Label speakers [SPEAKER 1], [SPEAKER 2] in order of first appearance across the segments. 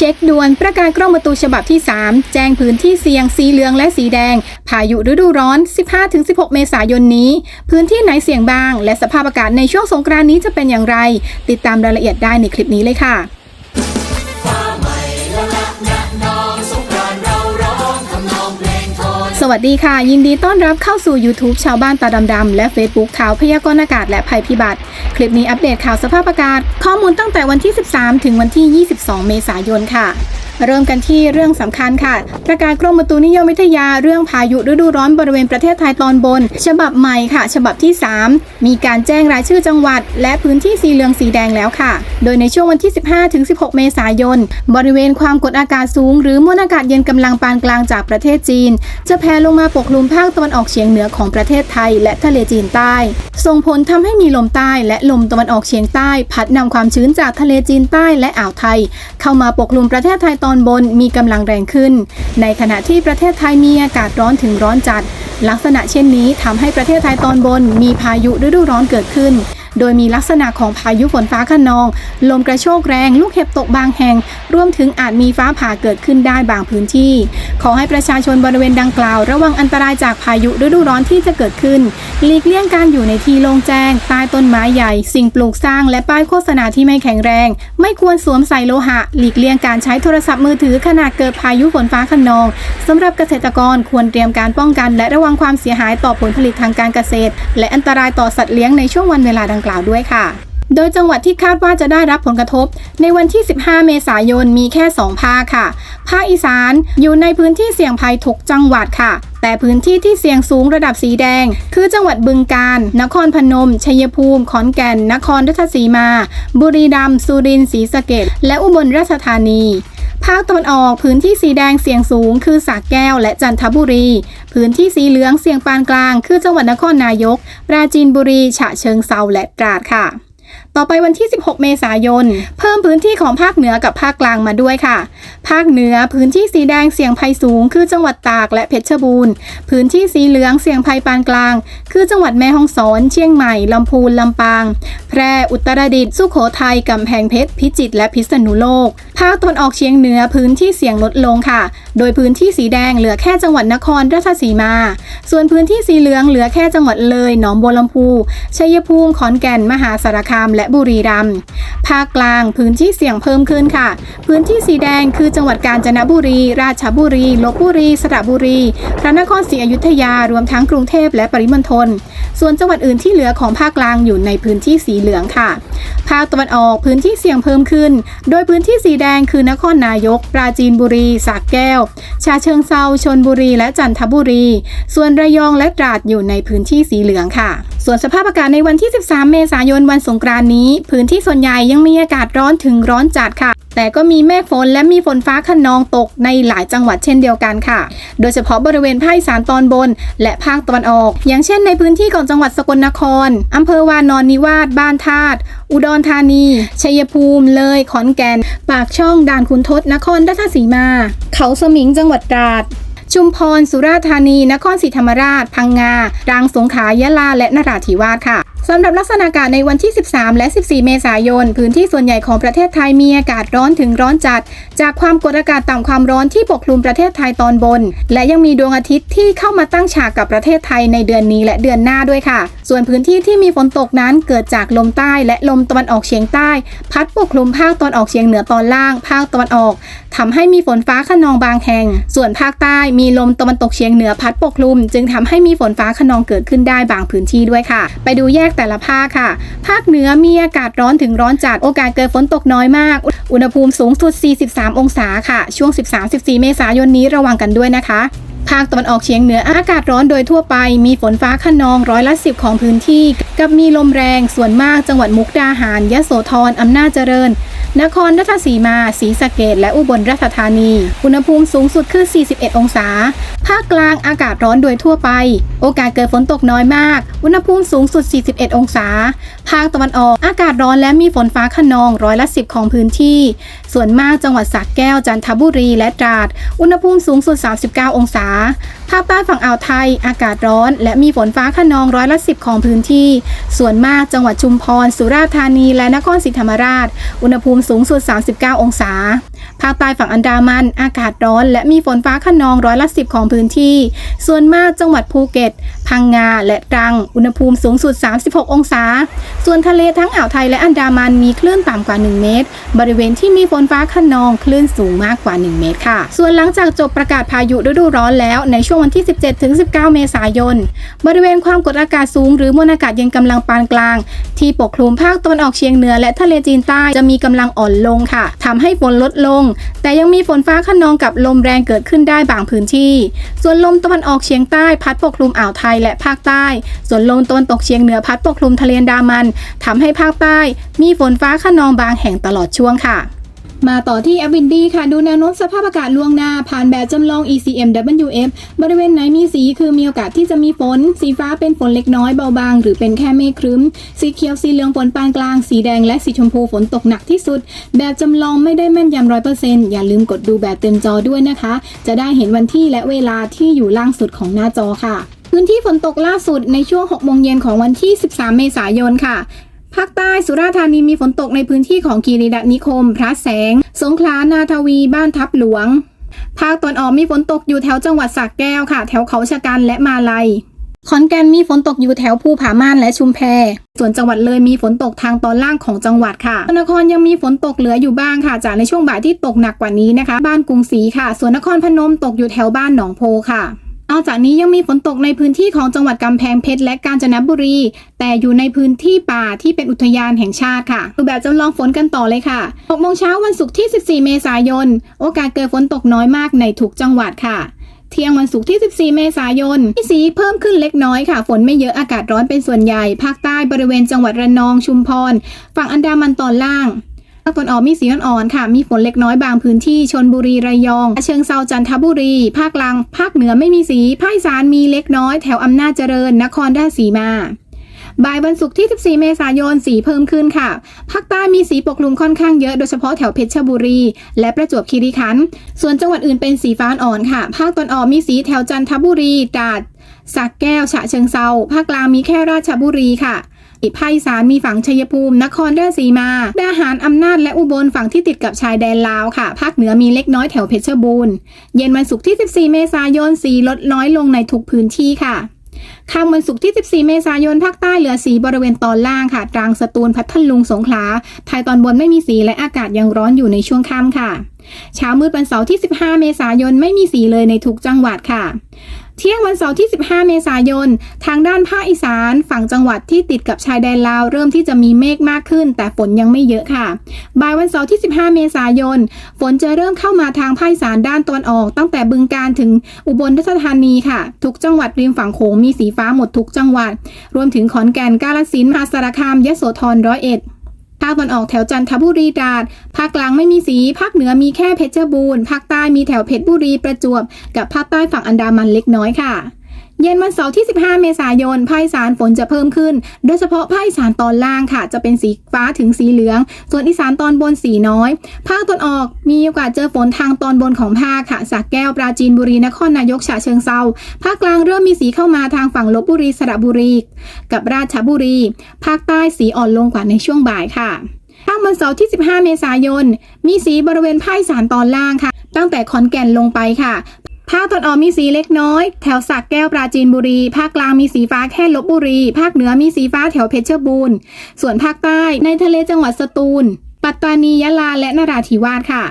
[SPEAKER 1] ช็คด่วนประกาศกรมอุตุฉบับที่ 3 แจ้งพื้นที่เสี่ยงสีเหลืองและสีแดง พายุฤดูร้อน 15-16 เมษายนนี้ พื้นที่ไหนเสี่ยงบ้าง และสภาพอากาศในช่วงสงกรานนี้จะเป็นอย่างไร ติดตามรายละเอียดได้ในคลิปนี้เลยค่ะ สวัสดีค่ะ ยินดีต้อนรับเข้าสู่ YouTube ชาวบ้านตาดำๆและ Facebook ข่าวพยากรณ์อากาศและภัยพิบัติ คลิปนี้อัปเดตข่าวสภาพอากาศ ข้อมูลตั้งแต่วันที่ 13 ถึงวันที่ 22 เมษายนค่ะ เริ่มกันที่เรื่องสำคัญค่ะ ประกาศกรมอุตุนิยมวิทยาเรื่องพายุฤดูร้อนบริเวณประเทศไทยตอนบน ฉบับใหม่ค่ะ ฉบับที่ 3 มีการแจ้งรายชื่อจังหวัด และพื้นที่สีเหลืองสีแดงแล้วค่ะ โดยในช่วงวันที่ 15-16 เมษายน บริเวณความกดอากาศสูง หรือมวลอากาศเย็นกำลังปานกลางจากประเทศจีน จะแผ่ลงมาปกคลุมภาคตะวันออกเฉียงเหนือของประเทศไทย และทะเลจีนใต้ ส่งผลทำให้มีลมใต้และลมตะวันออกเฉียงใต้ พัดนำความชื้นจากทะเลจีนใต้และอ่าวไทย เข้ามาปกคลุมประเทศไทยตอนอนบนมีกำลังแรงขึ้น ในขณะที่ประเทศไทยมีอากาศร้อนถึงร้อนจัด ลักษณะเช่นนี้ทำให้ประเทศไทยตอนบนมีพายุฤดูร้อนเกิดขึ้น โดยมีลักษณะของพายุฝนฟ้าขนอง ลมกระโชกแรง ลูกเห็บตกบางแห่ง รวมถึงอาจมีฟ้าผ่าเกิดขึ้นได้บางพื้นที่ ขอให้ประชาชนบริเวณดังกล่าว ระวังอันตรายจากพายุฤดูร้อนที่จะเกิดขึ้น หลีกเลี่ยงการอยู่ในที่โล่งแจ้ง ใต้ต้นไม้ใหญ่ สิ่งปลูกสร้าง และป้ายโฆษณาที่ไม่แข็งแรง ไม่ควรสวมใส่โลหะ หลีกเลี่ยงการใช้โทรศัพท์มือถือขณะเกิดพายุฝนฟ้าขนองสำหรับเกษตรกรควรเตรียมการป้องกัน และระวังความเสียหายต่อผลผลิตทางการเกษตร และอันตรายต่อสัตว์เลี้ยงในช่วงวันเวลาดังกล่าวด้วยค่ะ โดยจังหวัดที่คาดว่าจะได้รับผลกระทบ ในวันที่ 15 เมษายนมีแค่ 2 ภาคค่ะ ภาคอีสานอยู่ในพื้นที่เสี่ยงภัยทุกจังหวัดค่ะแต่พื้นที่ที่เสี่ยงสูงระดับสีแดง คือจังหวัดบึงกาฬ นครพนม ชัยภูมิ ขอนแก่น นครราชสีมา บุรีรัมย์ สุรินทร์ ศรีสะเกษและอุบลราชธานี ภาคตะวันออกพื้นที่สีแดงเสี่ยงสูง คือสระแก้วและจันทบุรี พื้นที่สีเหลืองเสี่ยงปานกลาง คือจังหวัดนครนายก ปราจีนบุรี ฉะเชิงเซาและตราดค่ะ ต่อไปวันที่ 16 เมษายน เพิ่มพื้นที่ของภาคเหนือกับภาคกลางมาด้วยค่ะ ภาคเหนือพื้นที่สีแดงเสี่ยงภัยสูง คือจังหวัดตากและเพชรบูรณ์ พื้นที่สีเหลืองเสี่ยงภัยปานกลาง คือจังหวัดแม่ฮ่องสอน เชียงใหม่ ลำพูน ลำปาง แพร่ อุตรดิตถ์ สุโขทัย กำแพงเพชร พิจิตร และพิษณุโลก ภาคตะวันออกเฉียงเหนือพื้นที่เสี่ยงลดลงค่ะ โดยพื้นที่สีแดงเหลือแค่จังหวัดนครราชสีมา ส่วนพื้นที่สีเหลืองเหลือแค่จังหวัดเลย หนองบัวลำพู ชัยภูมิ ขอนแก่น มหาสารคามและบุรีรัมย์ภาคกลางพื้นที่เสี่ยงเพิ่มขึ้นค่ะ พื้นที่สีแดงคือจังหวัดกาญจนบุรี ราชบุรีลบบุรี สระบุรี พระนครศรีอยุธยารวมทั้งกรุงเทพและปริมณฑลส่วนจังหวัดอื่นที่เหลือของภาคกลางอยู่ในพื้นที่สีเหลืองค่ะ ภาคตะวันออกพื้นที่เสี่ยงเพิ่มขึ้น โดยพื้นที่สีแดงคือนครนายก ปราจีนบุรีสระแก้ว ชาเชิงเซาชนบุรีและจันทบุรี ส่วนระยองและตราดอยู่ในพื้นที่สีเหลืองค่ะส่วนสภาพอากาศในวันที่ 13 เมษายนวันสงกรานนี้ พื้นที่ส่วนใหญ่ยังมีอากาศร้อนถึงร้อนจัดค่ะ แต่ก็มีเมฆฝนและมีฝนฟ้าขนองตกในหลายจังหวัดเช่นเดียวกันค่ะ โดยเฉพาะบริเวณภาคอีสานตอนบน และภาคตะวันออก อย่างเช่นในพื้นที่ของจังหวัดสกลนครอำเภอวานอนนิวาสบ้านธาตุอุดรธานีชัยภูมิ เลย ขอนแก่น ปากช่องด่านขุนทดนครราชสีมา เขาสมิงจังหวัดตราด ชุมพร สุราษฎร์ธานี นครศรีธรรมราช พังงารังสงขลายะลาและนราธิวาสค่ะ สำหรับลักษณะอากาศในวันที่ 13 และ 14 เมษายน พื้นที่ส่วนใหญ่ของประเทศไทยมีอากาศร้อนถึงร้อนจัด จากความกดอากาศต่ำความร้อนที่ปกคลุมประเทศไทยตอนบน และยังมีดวงอาทิตย์ที่เข้ามาตั้งฉากกับประเทศไทยในเดือนนี้และเดือนหน้าด้วยค่ะ ส่วนพื้นที่ที่มีฝนตกนั้นเกิดจากลมใต้และลมตะวันออกเฉียงใต้ พัดปกคลุมภาคตอนออกเฉียงเหนือตอนล่าง ภาคตะวันออกทำให้มีฝนฟ้าขนองบางแห่ง ส่วนภาคใต้มีลมตะวันตกเฉียงเหนือพัดปกคลุม จึงทำให้มีฝนฟ้าขนองเกิดขึ้นได้บางพื้นที่ด้วยค่ะ ไปดูแยกแต่ละภาคค่ะ ภาคเหนือมีอากาศร้อนถึงร้อนจัด โอกาสเกิดฝนตกน้อยมาก อุณหภูมิสูงสุด 43 องศาค่ะ ช่วง 13-14 เมษายนนี้ระวังกันด้วยนะคะ ภาคตะวันออกเฉียงเหนืออากาศร้อนโดยทั่วไป มีฝนฟ้าขนองร้อยละสิบของพื้นที่ กับมีลมแรงส่วนมากจังหวัดมุกดาหาร ยะโสธรอำนาจเจริญ นครราชสีมาศรีสะเกดและอุบลราชธานี อุณหภูมิสูงสุดคือ 41 องศา ภาคกลางอากาศร้อนโดยทั่วไป โอกาสเกิดฝนตกน้อยมาก อุณหภูมิสูงสุด 41 องศา ภาคตะวันออกอากาศร้อนและมีฝนฟ้าขนองร้อยละสิบของพื้นที่ ส่วนมากจังหวัดสระแก้วจันทบุรีและตราด อุณหภูมิสูงสุด 39 องศาภาคใต้ฝั่งอ่าวไทย อากาศร้อน และมีฝนฟ้าขนองร้อยละสิบของพื้นที่ ส่วนมากจังหวัดชุมพร สุราษฎร์ธานี และนครศรีธรรมราช อุณหภูมิสูงสุด 39 องศา ภาคใต้ฝั่งอันดามัน อากาศร้อน และมีฝนฟ้าขนองร้อยละสิบของพื้นที่ ส่วนมากจังหวัดภูเก็ต พังงาและตรัง อุณหภูมิสูงสุด 36 องศา ส่วนทะเลทั้งอ่าวไทยและอันดามันมีคลื่นต่ำกว่า 1 เมตร บริเวณที่มีฝนฟ้าขนองคลื่นสูงมากกว่า 1 เมตรค่ะ ส่วนหลังจากจบประกาศพายุฤดูร้อนแล้วในช่วงวันที่ 17-19 เมษายน บริเวณความกดอากาศสูงหรือมวลอากาศเย็นกำลังปานกลาง ที่ปกคลุมภาคตะวันออกเฉียงเหนือและทะเลจีนใต้จะมีกำลังอ่อนลงค่ะทำให้ฝนลดลง แต่ยังมีฝนฟ้าขนองกับลมแรงเกิดขึ้นได้บางพื้นที่ ส่วนลมตะวันออกเฉียงใต้พัดปกคลุมอ่าวไทยและภาคใต้ ส่วนลมตะวันตกเฉียงเหนือพัดปกคลุมทะเลอันดามันทำให้ภาคใต้ มีฝนฟ้าขนองบางแห่งตลอดช่วงค่ะมาต่อที่แอปวินดี้ค่ะ ดูแนวโน้มสภาพอากาศล่วงหน้า ผ่านแบบจำลอง ECMWF บริเวณไหนมีสีคือมีโอกาสที่จะมีฝน สีฟ้าเป็นฝนเล็กน้อยเบาบาง หรือเป็นแค่เมฆครึ้ม สีเขียวสีเหลืองฝนปานกลาง สีแดงและสีชมพูฝนตกหนักที่สุด แบบจำลองไม่ได้แม่นยำร้อยเปอร์เซ็นต์อย่าลืมกดดูแบบเต็มจอด้วยนะคะ จะได้เห็นวันที่และเวลาที่อยู่ล่างสุดของหน้าจอค่ะ พื้นที่ฝนตกล่าสุดในช่วง 6 โมงเย็นของวันที่ 13 เมษายนค่ะ ภาคใต้สุราษฎร์ธานีมีฝนตกในพื้นที่ของคีรีรัตนิคม พระแสง สงขลา นาทวี บ้านทับหลวง ภาคตอนออกมีฝนตกอยู่แถวจังหวัดสระแก้วค่ะ แถวเขาชะกันและมาลัย ขอนแก่นมีฝนตกอยู่แถวภูผาม่านและชุมแพ ส่วนจังหวัดเลยมีฝนตกทางตอนล่างของจังหวัดค่ะนครยังมีฝนตกเหลืออยู่บ้างค่ะ จากในช่วงบ่ายที่ตกหนักกว่านี้นะคะ บ้านกรุงศรีค่ะ ส่วนนครพนมตกอยู่แถวบ้านหนองโพค่ะ นอกจากนี้ยังมีฝนตกในพื้นที่ของจังหวัดกำแพงเพชรและกาญจนบุรี แต่อยู่ในพื้นที่ป่าที่เป็นอุทยานแห่งชาติค่ะดูแบบจำลองฝนกันต่อเลยค่ะ6โมงเช้าวันศุกร์ที่ 14 เมษายน โอกาสเกิดฝนตกน้อยมากในทุกจังหวัดค่ะเที่ยงวันศุกร์ที่ 14 เมษายนมีสีเพิ่มขึ้นเล็กน้อยค่ะ ฝนไม่เยอะอากาศร้อนเป็นส่วนใหญ่ ภาคใต้บริเวณจังหวัดระนองชุมพร ฝั่งอันดามันตอนล่าง ภาคตะวันออกมีสีอ่อนๆค่ะ มีฝนเล็กน้อยบางพื้นที่ชนบุรีระยอง เชิงเซาจันทบุรี ภาคกลาง ภาคเหนือไม่มีสี ภาคอีสานมีเล็กน้อย แถวอำนาจเจริญ นครราชสีมาบ่ายวันศุกร์ที่ 14 เมษายน สีเพิ่มขึ้นค่ะ ภาคใต้มีสีปกคลุมค่อนข้างเยอะ โดยเฉพาะแถวเพชรบุรี และประจวบคีรีขันธ์ ส่วนจังหวัดอื่นเป็นสีฟ้าอ่อนค่ะ ภาคตอนออกมีสีแถวจันทบุรีตราดสักแก้ว ฉะเชิงเซา ภาคกลางมีแค่ราชบุรีค่ะ ภาคอีสานมีฝั่งชัยภูมิ นครราชสีมาดาหารอำนาจและอุบลฝั่งที่ติดกับชายแดนลาวค่ะ ภาคเหนือมีเล็กน้อยแถวเพชรบูรณ์ เย็นวันศุกร์ที่ 14 เมษายนสีลดน้อยลงในทุกพื้นที่ค่ะค่ำวันศุกร์ที่ 14 เมษายน ภาคใต้เหลือสีบริเวณตอนล่างค่ะ ตรัง สตูล พัทลุง สงขลาไทยตอนบนไม่มีสีและอากาศยังร้อนอยู่ในช่วงค่ำค่ะ เช้ามืดวันเสาร์ที่ 15 เมษายนไม่มีสีเลยในทุกจังหวัดค่ะ เที่ยงวันเสาร์ที่ 15 เมษายน ทางด้านภาคอีสาน ฝั่งจังหวัดที่ติดกับชายแดนลาวเริ่มที่จะมีเมฆมากขึ้น แต่ฝนยังไม่เยอะค่ะ บ่ายวันเสาร์ที่ 15 เมษายน ฝนจะเริ่มเข้ามาทางภาคอีสานด้านตะวันออก ตั้งแต่บึงการถึงอุบลราชธานีค่ะ ทุกจังหวัดริมฝั่งโขงมีสีฟ้าหมดทุกจังหวัด รวมถึงขอนแก่น กาฬสินธุ์มหาสารคามยโสธร ร้อยเอ็ด ภาคตะวันออกแถวจันทบุรีตราด ภาคกลางไม่มีสี ภาคเหนือมีแค่เพชรบูรณ์ ภาคใต้มีแถวเพชรบุรีประจวบ กับภาคใต้ฝั่งอันดามันเล็กน้อยค่ะ เย็นวันเสาร์ที่ 15 เมษายนภาคสานฝนจะเพิ่มขึ้น โดยเฉพาะภาคสานตอนล่างค่ะ จะเป็นสีฟ้าถึงสีเหลือง ส่วนอีสานตอนบนสีน้อย ภาคตะวันออกมีโอกาสเจอฝนทางตอนบนของภาคค่ะสักแก้วปราจีนบุรีนครนายกฉะเชิงเซาภาคกลางเริ่มมีสีเข้ามาทางฝั่งลบบุรีสระบุรี กับราชบุรี ภาคใต้สีอ่อนลงกว่าในช่วงบ่ายค่ะภาควันเสาร์ที่ 15 เมษายน มีสีบริเวณภาคสานตอนล่างค่ะ ตั้งแต่ขอนแก่นลงไปค่ะ ภาคตอนออกมีสีเล็กน้อย แถวสักแก้วปราจีนบุรี ภาคกลางมีสีฟ้าแค่ลบบุรี ภาคเหนือมีสีฟ้าแถวเพชรบูรณ์ ส่วนภาคใต้ในทะเลจังหวัดสตูล ปัตตานียะลาและนราธิวาสค่ะ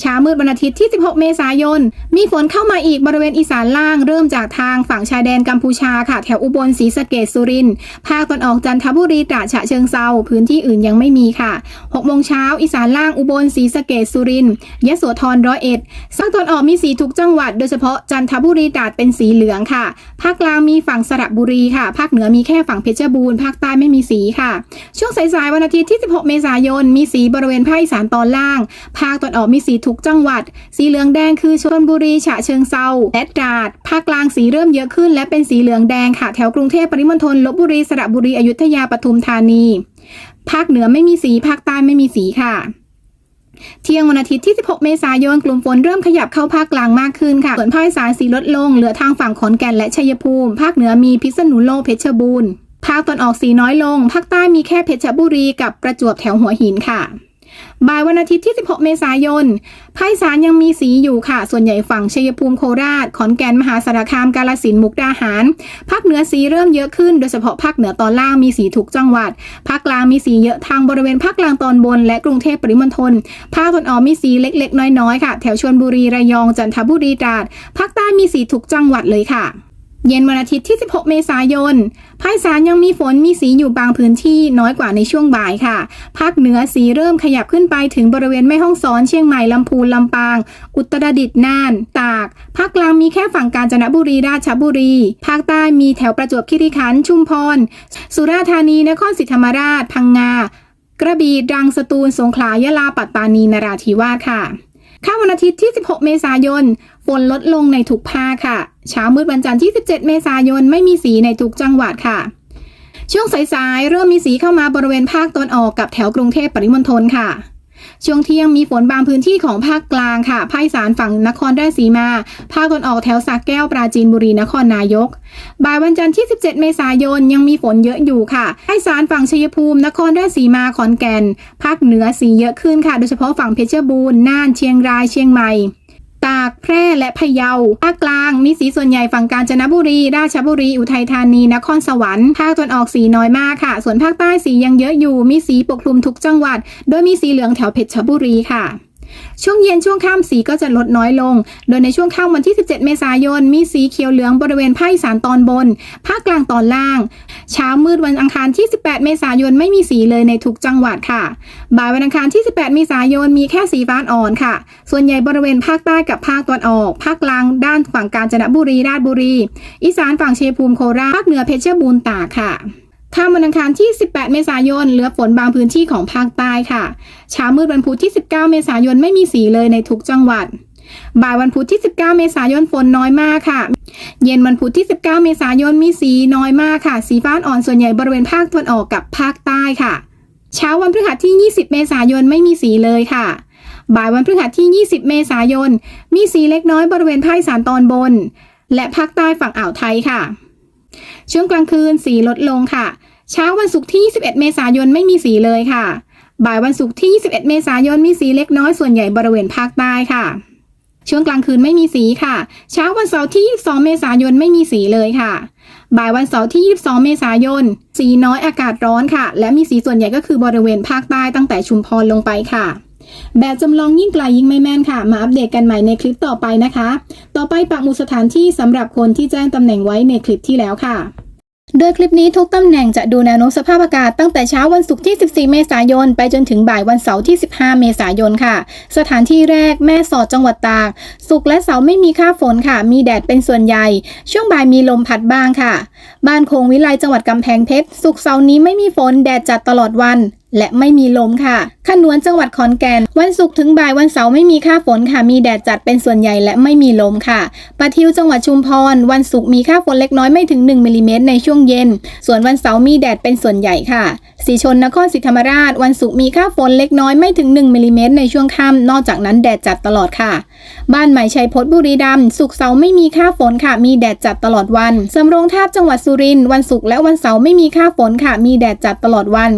[SPEAKER 1] เช้ามืดวันอาทิตย์ที่ 16 เมษายน มีฝนเข้ามาอีกบริเวณอีสานล่าง เริ่มจากทางฝั่งชายแดนกัมพูชาค่ะ แถวอุบลศรีสะเกดสุรินทร์ภาคตอนออกจันทบุรีตราดฉะเชิงเซาพื้นที่อื่นยังไม่มีค่ะ6โมงเช้าอีสานล่างอุบลศรีสะเกดสุรินทร์ยะโสธรร้อยเอ็ดภาคตอนออกมีสีทุกจังหวัด โดยเฉพาะจันทบุรีตราดเป็นสีเหลืองค่ะ ภาคกลางมีฝั่งสระบุรีค่ะ ภาคเหนือมีแค่ฝั่งเพชรบูรณ์ภาคใต้ไม่มีสีค่ะ ช่วงสายๆวันอาทิตย์ที่ 16 เมษายน มีสีบริเวณภาคอีสานตอนล่าง ภาคตอนออกมีสีทุกจังหวัด สีเหลืองแดงคือชลบุรีฉะเชิงเซาและตราดภาคกลางสีเริ่มเยอะขึ้น และเป็นสีเหลืองแดงค่ะแถวกรุงเทพปริมณฑลลบบุรีสระบุรีอยุธยาปทุมธานี ภาคเหนือไม่มีสีภาคใต้ไม่มีสีค่ะเที่ยงวันอาทิตย์ที่ 16 เมษายน กลุ่มฝนเริ่มขยับเข้าภาคกลางมากขึ้นค่ะ ส่วนภาคอีสานสีลดลง เหลือทางฝั่งขอนแก่นและชัยภูมิ ภาคเหนือมีพิษณุโลกเพชรบูรณ์ ภาคตอนออกสีน้อยลง ภาคใต้มีแค่เพชรบุรีกับประจวบแถวหัวหินค่ะ บ่ายวันอาทิตย์ที่ 16 เมษายนภาคสานยังมีสีอยู่ค่ะ ส่วนใหญ่ฝั่งชัยภูมิโคราช ขอนแก่นมหาสารคามกาฬสินมุกดาหาร ภาคเหนือสีเริ่มเยอะขึ้น โดยเฉพาะภาคเหนือตอนล่างมีสีทุกจังหวัด ภาคกลางมีสีเยอะทางบริเวณภาคกลางตอนบน และกรุงเทพปริมณฑล ภาคตะวันออกมีสีเล็ก ๆ น้อยๆค่ะ แถวชลบุรีระยองจันทบุรีตราด ภาคใต้มีสีทุกจังหวัดเลยค่ะ เย็นวันอาทิตย์ที่ 16 เมษายน ภาคอีสานยังมีฝนมีสีอยู่บางพื้นที่น้อยกว่าในช่วงบ่ายค่ะ ภาคเหนือสีเริ่มขยับขึ้นไปถึงบริเวณแม่ฮ่องสอนเชียงใหม่ลำพูนลำปาง อุตรดิตถ์น่าน ตาก ภาคกลางมีแค่ฝั่งกาญจนบุรีราชบุรี ภาคใต้มีแถวประจวบคีรีขันธ์ชุมพร สุราษฎร์ธานีนครศรีธรรมราช พังงา กระบี่ตรังสตูลสงขลายะลาปัตตานีนราธิวาสค่ะ ค่ำวันอาทิตย์ที่ 16 เมษายน ฝนลดลงในทุกภาคค่ะ เช้ามืดวันจันทร์ที่ 17 เมษายน ไม่มีสีในทุกจังหวัดค่ะ ช่วงสายๆ เริ่มมีสีเข้ามาบริเวณภาคตะวันออกกับแถวกรุงเทพปริมณฑลค่ะ ช่วงเที่ยงมีฝนบางพื้นที่ของภาคกลางค่ะ ภาคอีสานฝั่งนครราชสีมา ภาคตะวันออกแถวสักแก้วปราจีนบุรีนครนายก บ่ายวันจันทร์ที่ 17 เมษายนยังมีฝนเยอะอยู่ค่ะ ภาคอีสานฝั่งชัยภูมิ นครราชสีมา ขอนแก่น ภาคเหนือสีเยอะขึ้นค่ะ โดยเฉพาะฝั่งเพชรบูรณ์ น่าน เชียงราย เชียงใหม่ ตาก แพร่ และพะเยา ภาคกลางมีสีส่วนใหญ่ฝั่งกาญจนบุรี ราชบุรี อุทัยธานี นครสวรรค์ ภาคตะวันออกสีน้อยมากค่ะ ส่วนภาคใต้สียังเยอะอยู่ มีสีปกคลุมทุกจังหวัด โดยมีสีเหลืองแถวเพชรบุรีค่ะ ช่วงเย็นช่วงค่ำสีก็จะลดน้อยลง โดยในช่วงค่ำวันที่ 17 เมษายน มีสีเขียวเหลืองบริเวณภาคอีสานตอนบน ภาคกลางตอนล่าง เช้ามืดวันอังคารที่ 18 เมษายนไม่มีสีเลยในทุกจังหวัดค่ะ บ่ายวันอังคารที่ 18 เมษายนมีแค่สีฟ้าอ่อนค่ะ ส่วนใหญ่บริเวณภาคใต้กับภาคตะวันออก ภาคกลางด้านฝั่งกาญจนบุรีราชบุรี อีสานฝั่งเชัยงภูมิโคราช ภาคเหนือเพชรบูรณ์ตากค่ะ ค่ำวันอังคารที่ 18 เมษายน เหลือฝนบางพื้นที่ของภาคใต้ค่ะ เช้ามืดวันพุธที่ 19 เมษายนไม่มีสีเลยในทุกจังหวัด บ่ายวันพุธที่ 19 เมษายนฝนน้อยมากค่ะ เย็นวันพุธที่ 19 เมษายนมีสีน้อยมากค่ะ สีฟ้าอ่อนส่วนใหญ่บริเวณภาคตะวันออกกับภาคใต้ค่ะ เช้าวันพฤหัสที่ 20 เมษายนไม่มีสีเลยค่ะ บ่ายวันพฤหัสที่ 20 เมษายน มีสีเล็กน้อยบริเวณภาคอีสานตอนบน และภาคใต้ฝั่งอ่าวไทยค่ะ ช่วงกลางคืนสีลดลงค่ะ เช้าวันศุกร์ที่ 21 เมษายนไม่มีสีเลยค่ะ บ่ายวันศุกร์ที่ 21 เมษายนมีสีเล็กน้อยส่วนใหญ่บริเวณภาคใต้ค่ะ ช่วงกลางคืนไม่มีสีค่ะ เช้าวันเสาร์ที่ 22 เมษายนไม่มีสีเลยค่ะ บ่ายวันเสาร์ที่ 22 เมษายน สีน้อยอากาศร้อนค่ะ และมีสีส่วนใหญ่ก็คือบริเวณภาคใต้ตั้งแต่ชุมพรลงไปค่ะ แบบจำลองยิ่งไกลยิ่งไม่แม่นค่ะ มาอัปเดตกันใหม่ในคลิปต่อไปนะคะ ต่อไปปักหมุดสถานที่สำหรับคนที่แจ้งตำแหน่งไว้ในคลิปที่แล้วค่ะโดยคลิปนี้ทุกตำแหน่งจะดูแนวโน้มสภาพอากาศตั้งแต่เช้าวันศุกร์ที่ 14 เมษายน ไปจนถึงบ่ายวันเสาร์ที่ 15 เมษายนค่ะ สถานที่แรกแม่สอดจังหวัดตากศุกร์และเสาร์ไม่มีค่าฝนค่ะ มีแดดเป็นส่วนใหญ่ ช่วงบ่ายมีลมพัดบ้างค่ะ บ้านโคงวิไลจังหวัดกำแพงเพชรศุกร์เสาร์นี้ไม่มีฝนแดดจัดตลอดวัน และไม่มีลมค่ะขนวนจังหวัดขอนแก่น วันศุกร์ถึงบ่ายวันเสาร์ไม่มีค่าฝนค่ะ มีแดดจัดเป็นส่วนใหญ่และไม่มีลมค่ะปะทิวจังหวัดชุมพร วันศุกร์มีค่าฝนเล็กน้อยไม่ถึง1มิลลิเมตรในช่วงเย็น ส่วนวันเสาร์มีแดดเป็นส่วนใหญ่ค่ะสีชนนครศรีธรรมราช วันศุกร์มีค่าฝนเล็กน้อยไม่ถึง1มิลลิเมตรในช่วงค่ำนอกจากนั้นแดดจัดตลอดค่ะ บ้านใหม่ชัยพจน์บุรีรัมย์ศุกร์เสาร์ไม่มีค่าฝนค่ะ มีแดดจัดตลอดวันสำโรงทาบจังหวัดสุรินทร์วันศุกร์และวันเสาร์ไม่มีค่าฝนค่ะ มีแดดจัดตลอดวัน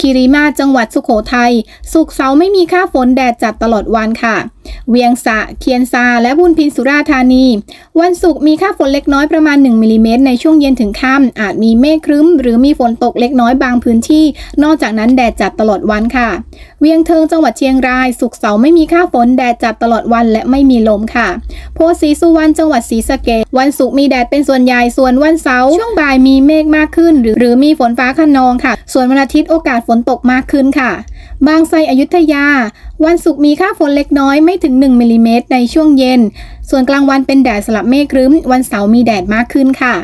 [SPEAKER 1] คีรีมาศจังหวัดสุโขทัยศุกร์เสาร์ไม่มีค่าฝนแดดจัดตลอดวันค่ะเวียงสะ เคียนซา และบุญพินสุราธานี วันศุกร์มีค่าฝนเล็กน้อยประมาณ 1มิลลิเมตรในช่วงเย็นถึงค่ำอาจมีเมฆครึ้ม หรือมีฝนตกเล็กน้อยบางพื้นที่ นอกจากนั้นแดดจัดตลอดวันค่ะ เวียงเทิงจังหวัดเชียงราย ศุกร์เสาร์ไม่มีค่าฝนแดดจัดตลอดวันและไม่มีลมค่ะ โพธิ์ศรีสุวรรณจังหวัดศรีสะเกษวันศุกร์มีแดดเป็นส่วนใหญ่ส่วนวันเสาร์ช่วงบ่ายมีเมฆมากขึ้น หรือหรือมีฝนฟ้าคะนองค่ะ ส่วนวันอาทิตย์โอกาสฝนตกมากขึ้นค่ะ บางไทรอยุธยา วันศุกร์มีค่าฝนเล็กน้อยไม่ถึง 1มิลลิเมตรในช่วงเย็น ส่วนกลางวันเป็นแดดสลับเมฆครึ้ม วันเสาร์มีแดดมากขึ้นค่ะ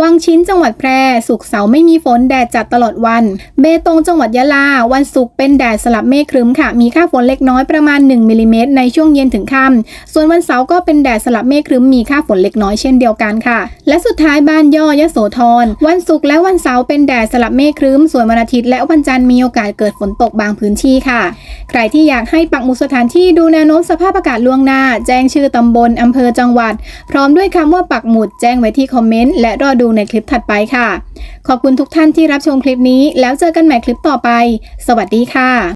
[SPEAKER 1] วังชิ้นจังหวัดแพร่ศุกเสาร์ไม่มีฝนแดดจัดตลอดวัน เบตงจังหวัดยะลา วันศุกร์เป็นแดดสลับเมฆครึ้มค่ะ มีค่าฝนเล็กน้อยประมาณ 1มิลลิเมตรในช่วงเย็นถึงค่ำส่วนวันเสาร์ก็เป็นแดดสลับเมฆครึ้มมีค่าฝนเล็กน้อยเช่นเดียวกันค่ะ และสุดท้ายบ้านย่อยะโสธรวันศุกร์และวันเสาร์เป็นแดดสลับเมฆครึ้ม ส่วนวันอาทิตย์และวันจันทร์มีโอกาสเกิดฝนตกบางพื้นที่ค่ะ ใครที่อยากให้ปักหมุดสถานที่ดูแนวโน้มสภาพอากาศล่วงหน้า แจ้งชื่อตำบลอำเภอจังหวัด พร้อมด้วยคำว่าปักหมุดแจ้งไว้ที่คอมเมนต์และรอดูในคลิปถัดไปค่ะ ขอบคุณทุกท่านที่รับชมคลิปนี้ แล้วเจอกันใหม่คลิปต่อไป สวัสดีค่ะ